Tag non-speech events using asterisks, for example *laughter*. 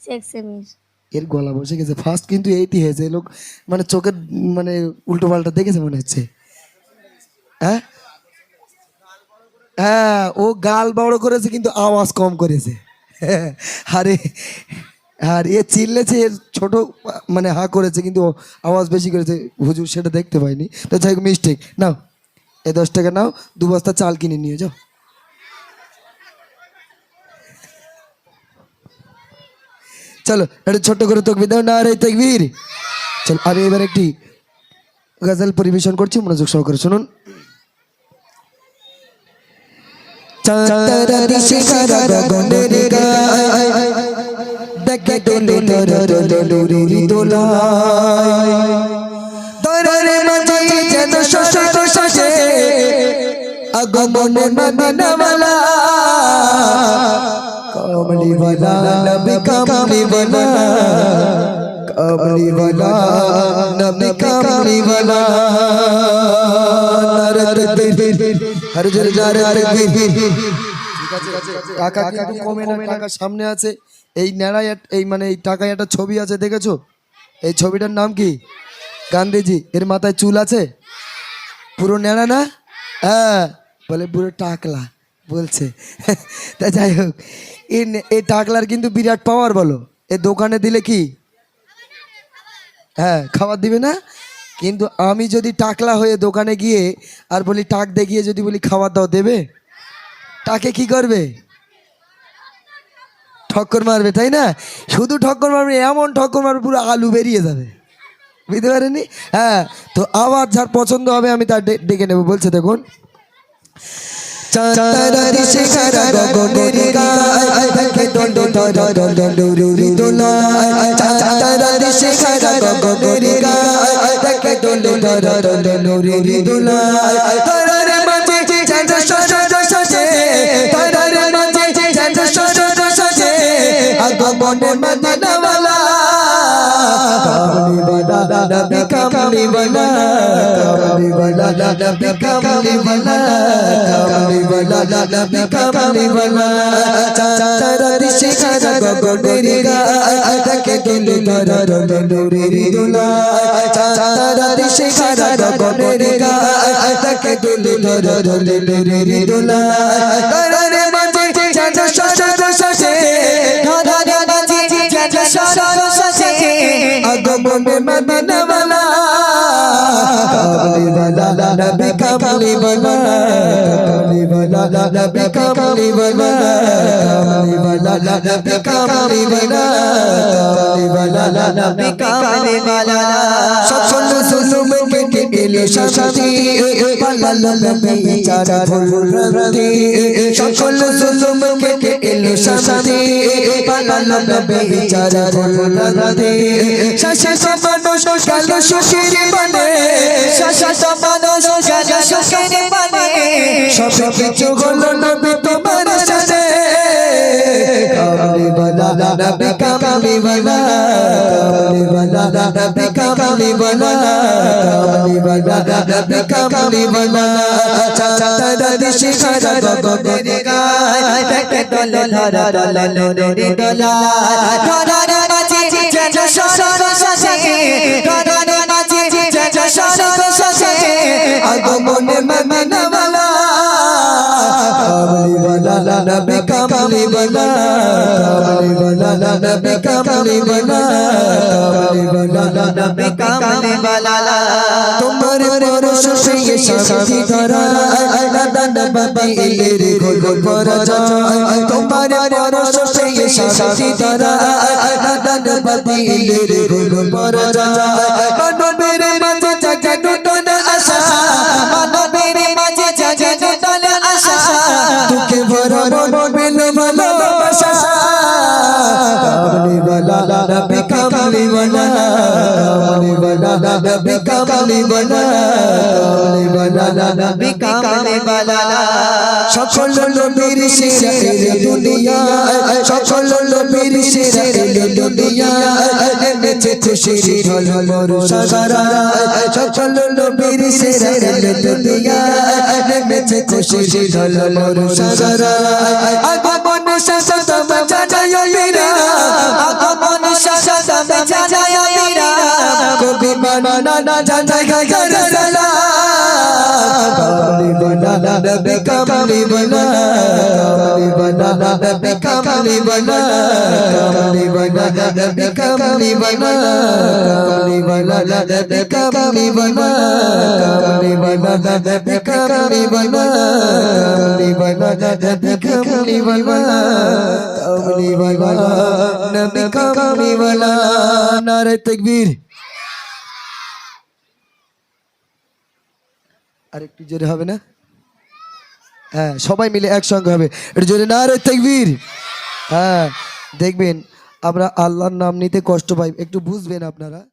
শেখ এর গলা বসে গেছে। ফার্স্ট কিন্তু এইটি হয়েছে লোক মানে চোখের মানে উল্টো পাল্টা দেখেছে মনে হচ্ছে। হ্যাঁ? হ্যাঁ ও গাল বড় করেছে কিন্তু আওয়াজ কম করেছে। *laughs* আরে, আর এ চিল্লেছে, এর ছোট মানে হা করেছে কিন্তু আওয়াজ বেশি করেছে। হুজুর সেটা দেখতে পাইনি। তো যাই মিস্টেক নাও, এ দশ টাকা নাও, দু বস্তা চাল কিনে নিয়ে যাও। চলো, একটু ছোট্ট করে তকবির দাও, না রে তকবির। চল, আমি এবার একটি গজল পরিবেশন করছি, মনোযোগ সহকারে শুনুন। দেখে দোলে মদিনাওয়ালা কমলি वाला নবী কমলি वाला কমলি वाला নবী কমলি वाला হর জোর জার টাকা কিন্তু কমে না টাকা সামনে আছে এই নেড়ায় এক- এই মানে এই টাকায় একটা ছবি আছে দেখেছো এই ছবিটার নাম কি গান্ধীজি এর মাথায় চুল আছে পুরো নেড়া না হ্যাঁ বলে পুরো টাকলা বলছে। তা যাই হোক নে- টাকলার কিন্তু বিরাট পাওয়ার বলো। এ দোকানে দিলে কি? হ্যাঁ খাবার দিবে না? কিন্তু আমি যদি টাকলা হয়ে দোকানে গিয়ে আর বলি, টাক দেখিয়ে যদি বলি খাবার দাও, দেবে? টাকে কি করবে? ঠক্কর মারবে, তাই না? শুধু ঠক্কর মারবে, এমন ঠক্কর মারবে, পুরো আলু বেরিয়ে যাবে। বুঝতে পারেনি হ্যাঁ তো আবার যার পছন্দ হবে, আমি তার ডেকে নেব। বলছে, দেখুন চাঁদারি শেখারা গগনের গায় দেখে দণ্ড ধরা দণ্ডুরি দোলায় চাঁদারি শেখারা গগনের গায় দেখে দণ্ড ধরা দণ্ডুরি দোলায় মাঝে চাচা সাজা সাজে আগমনে মদিনাওয়ালা কামলি বালা নবী কামলি বালা কামলি বালা নবী কামলি বালা কামলি বালা নবী কামলি বালা কামলি বালা নবী কামলি বালা সকল জুলুম কেটে এলো শান্তি পালাল নবী চার ভুল রাতে সকল জুলুম কেটে এলো শান্তি, পালাল নবী চার ভুল রাতে। শাসা মানুষ গেল সুখের বনে শাসা মানুষ গেল সুখের বনে সব কিছু হলো নবী তোমার সাথে। কামলি বালা নবী, কামলি বালা। কামলি বালা নবী, কামলি বালা। কামলি বালা নবী, কামলি বালা। চাচা দাদি গায় দেখে দল ধরা দল লোরে দলা ধরা মাঝে চাচা সর সাজে ধরা মাঝে চাচা সর সাজে আগমনে মদিনাওয়ালা কামলি বালা নবী কামলি বালা কামলি বালা নবী কামলি বালা কামলি বালা নবী কামলি বালা সঙ্গে শান্তি ধরা দাদা বাবা এলের গোল পরা যায় তোমার পরশ সঙ্গে শান্তি ধরা দাদা বাবা এলের গোল বালা কামলি বালা নবী কামলি বালা কামলি বালা নবী কামলি বালা সকল নবীর শেরের দুনিয়া সকল নবীর শেরের দুনিয়া নেমেছে খুশির ঢল মোর সাগরা সকল নবীর শেরের দুনিয়া নেমেছে খুশির ঢল মোর সাগরা আগমন শাসত না না জানাই গাগার সালাম কামলি বালা নবী কামলি বালা কামলি বালা নবী কামলি বালা কামলি বালা নবী কামলি বালা কামলি বালা নবী কামলি বালা কামলি বালা নবী কামলি বালা কামলি বালা নবী কামলি তাকবীর আর একটু জোরে হবে না? হ্যাঁ সবাই মিলে একসঙ্গে হবে। একটু জোরে না রে তেকবীর। হ্যাঁ দেখবেন আমরা আল্লাহর নাম নিতে কষ্ট পাই। একটু বুঝবেন আপনারা।